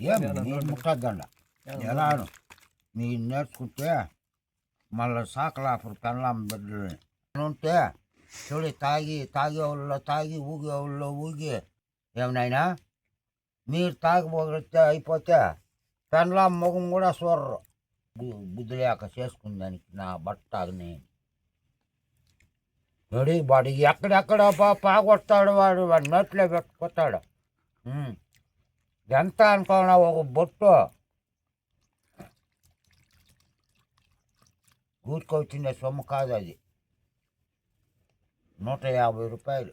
ఏం? నీకు ముట్టద్దండ ఎలాను మీరు నేర్చుకుంటే మళ్ళీ సాకలాపరు పెళ్ళాం బిడ్డలని ఉంటే చూడి తాగి తాగే వాళ్ళు తాగి ఊగే వాళ్ళు ఊగి. ఏమనైనా మీరు తాగిపోతే అయిపోతే పెళ్ళాం ముఖం కూడా చూడరు బుద్ధి లేక చేసుకుందానికి నా బట్ట నేను రెడీ వాడు ఎక్కడెక్కడ పాగొడతాడు వాడు వాడు నోట్లో పెట్టుకొస్తాడు ఉమ్. ఎంత అనుకున్నా ఒక బొట్టు? ఊరికొచ్చిన సొమ్ము కాదు అది. నూట యాభై రూపాయలు.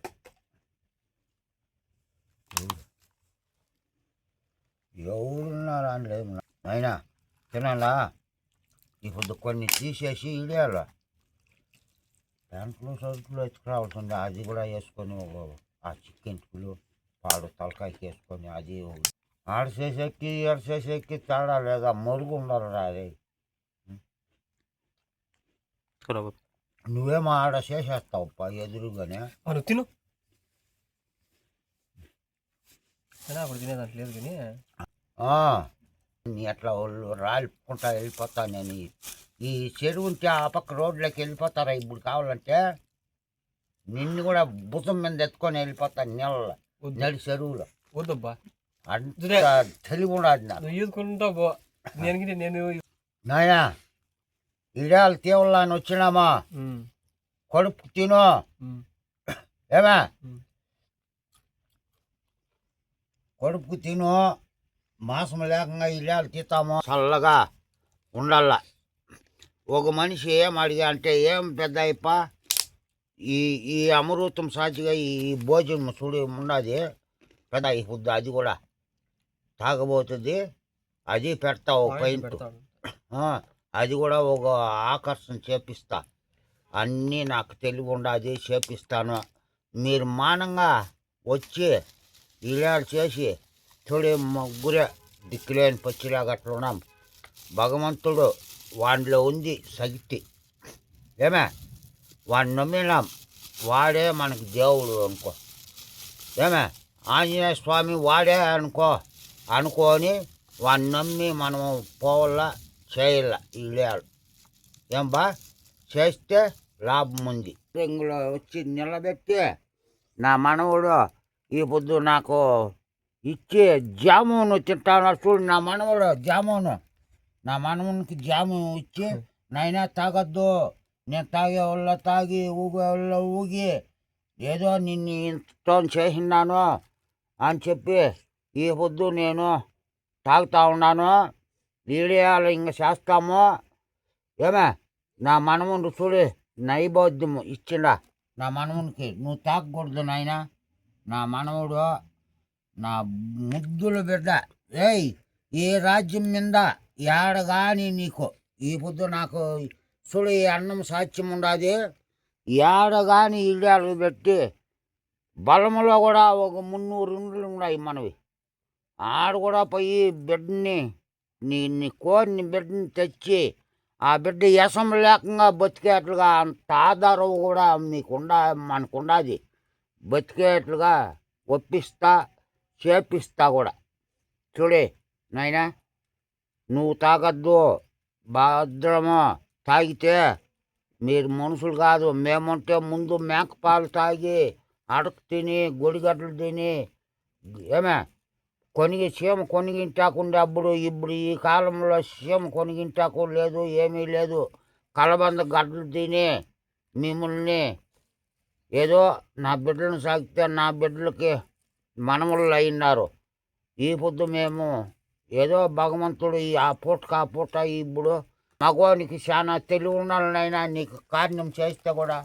ఎవరున్నారు అని లేదు అయినా తినాలా? ఇప్పుడు కొన్ని తీసేసి ఇడేయాల ప్యాంట్లు సరుకులు ఎత్తుకురావాల్సింది. అది కూడా వేసుకొని ఆ చిక్కెంటుకులు పాడు తలకాయకి వేసుకొని అది ఆడ చేసేకి ఆడ చేసేకి తేడా లేదా? మరుగు ఉండాలి రా అది నువ్వేమో ఆడ చేసేస్తావుప్ప ఎదురుగానే? మనం తిను. అప్పుడు తినేదాంట్లో లేదు కానీ. అట్లా వాళ్ళు రాలిపుకుంటా వెళ్ళిపోతా నేను ఈ- చెరువు ఉంటే ఆ పక్క రోడ్లోకి వెళ్ళిపోతారా ఇప్పుడు కావాలంటే? నిన్ను కూడా భుజం మీద ఎత్తుకొని వెళ్ళిపోతాను నీళ్ళ నడి చెరువులో. వద్దబ్బా. అంత తెలివి ఉండదు నాకు. నువ్వు ఈదుకుంటా పో. నేను నేను నాయనా ఇడాలు తీవ్రాన్ని వచ్చినామా? కడుపు తిను. ఏమా? ఉమ్. కడుపుకు తిను. మాసం లేకుండా ఇల్లాలు తీస్తాము. చల్లగా ఉండాల. ఒక మనిషి ఏం అడిగా అంటే ఏం పెద్ద అయిప ఈ ఈ అమృతం సాచిగా ఈ భోజనం చూడు ఉన్నది పెద్ద ఇప్పుడు అది కూడా. తాగబోతుంది. అది పెడతావు పెడతాడు. అది కూడా ఒక ఆకర్షణ చేపిస్తా. అన్నీ నాకు తెలివి ఉండదు చేపిస్తాను. మీరు మానంగా వచ్చి ఇలా చేసి చూడే ముగ్గురే దిక్కులేని పచ్చిలాగా అట్లా ఉన్నాం. భగవంతుడు వాడిలో ఉంది శక్తి. ఏమే? వాడిని నమ్మినాం. వాడే మనకి దేవుడు అనుకో. ఏమే? ఆంజనేయ స్వామి వాడే అనుకో. అనుకొని వాడిని నమ్మి మనం పోవాలా చేయాల ఇళ్ళాలు ఏం బా చేస్తే లాభం ఉంది. రింగులో వచ్చి నిలబెట్టి నా మనవుడు ఈ పొద్దు నాకు ఇచ్చి జామును తింటాను. చూడు నా మనవడు జామును. నా మనవునికి జాము ఇచ్చి నైనా తాగొద్దు. నేను తాగే వాళ్ళ తాగి ఊగే వాళ్ళ ఊగి ఏదో నిన్ను ఇంతో చేసినాను అని చెప్పి ఈ పొద్దు నేను తాగుతా ఉన్నాను. వీడియోలు ఇంక చేస్తాము. ఏమే నా మనముండు చూడు నైబోద్యము ఇచ్చిండా. నా మనమునికి నువ్వు తాగకూడదు నాయనా. నా మనముడు నా ముద్దుల బిడ్డ. ఏయ్ ఈ రాజ్యం మీద ఏడగాని నీకు. ఈ పొద్దు నాకు చూడు ఈ అన్నం సాధ్యం ఉండదు. ఏడగాని ఇడియాలు ఇల్లాలు పెట్టి బలములో కూడా ఒక మున్నూరు ఇండ్లు ఉన్నాయి మనవి. ఆడ కూడా పోయి బిడ్డని నీ నీ కోరిని బిడ్డని తెచ్చి ఆ బిడ్డ యసం లేకుండా బతికేట్లుగా అంత ఆధారం కూడా మీకుండ మనకుండాది. బతికేట్లుగా ఒప్పిస్తా చేపిస్తా కూడా. చూడే నాయనా నువ్వు తాగద్దు భద్రము తాగితే మీరు మనుషులు కాదు. మేముంటే ముందు మేకపాలు తాగి అడక తిని గొడిగడ్డలు తిని ఏమే కొనిగి సీమ కొనిగింటాకుండా అప్పుడు ఇప్పుడు ఈ కాలంలో సీమ కొనిగింటాకు లేదు ఏమీ లేదు. కలబంద గడ్డలు తిని మిమ్మల్ని ఏదో నా బిడ్డలను సాగితే నా బిడ్డలకి మనములు అయినారు ఈ పొద్దు మేము ఏదో భగవంతుడు ఈ ఆ పూటకు ఆ పూట ఇప్పుడు మగవానికి చాలా తెలివి ఉండాలనైనా నీకు కారణం చేస్తే కూడా